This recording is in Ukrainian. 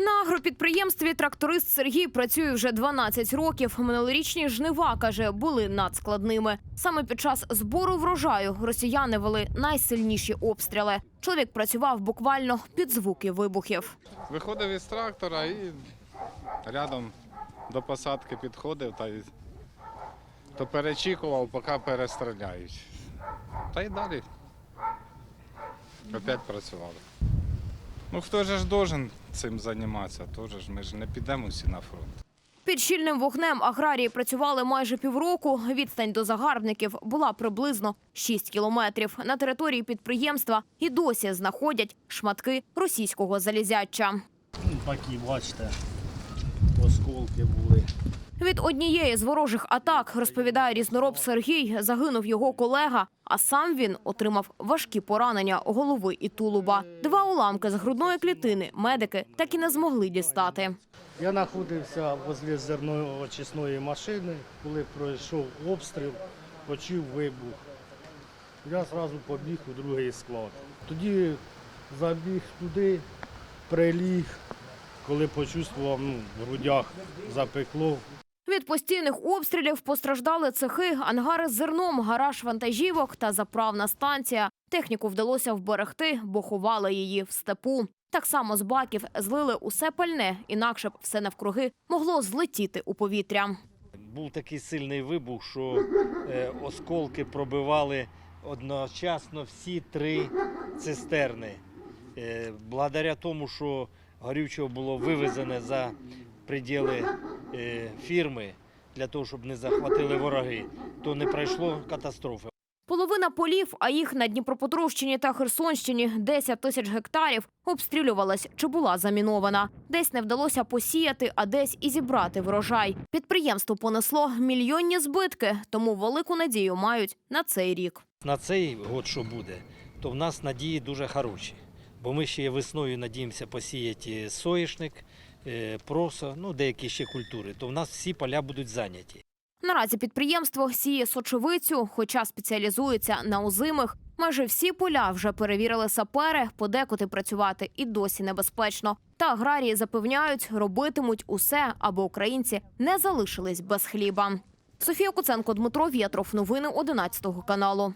На агропідприємстві тракторист Сергій працює вже 12 років. Минулорічні жнива каже, були надскладними. Саме під час збору врожаю росіяни вели найсильніші обстріли. Чоловік працював буквально під звуки вибухів. Виходив із трактора і рядом до посадки підходив та то перечікував, поки перестріляють. Та й далі. Опять працювали. Ну хто же ж должен цим займатися? Тоже ж ми ж не підемо всі на фронт. Під щільним вогнем аграрії працювали майже півроку. Відстань до загарбників була приблизно 6 кілометрів. На території підприємства і досі знаходять шматки російського залізяча. Ну, такі, бачите, осколки були. Від однієї з ворожих атак, розповідає різнороб Сергій, загинув його колега, а сам він отримав важкі поранення голови і тулуба. Два уламки з грудної клітини медики так і не змогли дістати. Я знаходився возле зерноочисної машини, коли пройшов обстріл, почув вибух. Я одразу побіг у другий склад. Тоді забіг туди, приліг, коли почувствував ну, в грудях запекло. Від постійних обстрілів постраждали цехи, ангари з зерном, гараж вантажівок та заправна станція. Техніку вдалося вберегти, бо ховали її в степу. Так само з баків злили усе пальне, інакше б все навкруги могло злетіти у повітря. Був такий сильний вибух, що е, осколки пробивали одночасно всі три цистерни. Е, благодаря тому, що горючого було вивезене за приділи е, фірми для того, щоб не захватили вороги, то не пройшло катастрофи. Половина полів, а їх на Дніпропетровщині та Херсонщині 10 тисяч гектарів, обстрілювалась чи була замінована. Десь не вдалося посіяти, а десь і зібрати врожай. Підприємство понесло мільйонні збитки, тому велику надію мають на цей рік. На цей год, що буде, то в нас надії дуже хороші. Бо ми ще весною надіємося посіяти соєшник, е, просо, ну деякі ще культури, то в нас всі поля будуть зайняті. Наразі підприємство сіє сочевицю, хоча спеціалізується на озимих. Майже всі поля вже перевірили сапери, подекуди працювати і досі небезпечно. Та аграрії запевняють, робитимуть усе, аби українці не залишились без хліба. Софія Куценко, Дмитро Вєтров. Новини 11 каналу.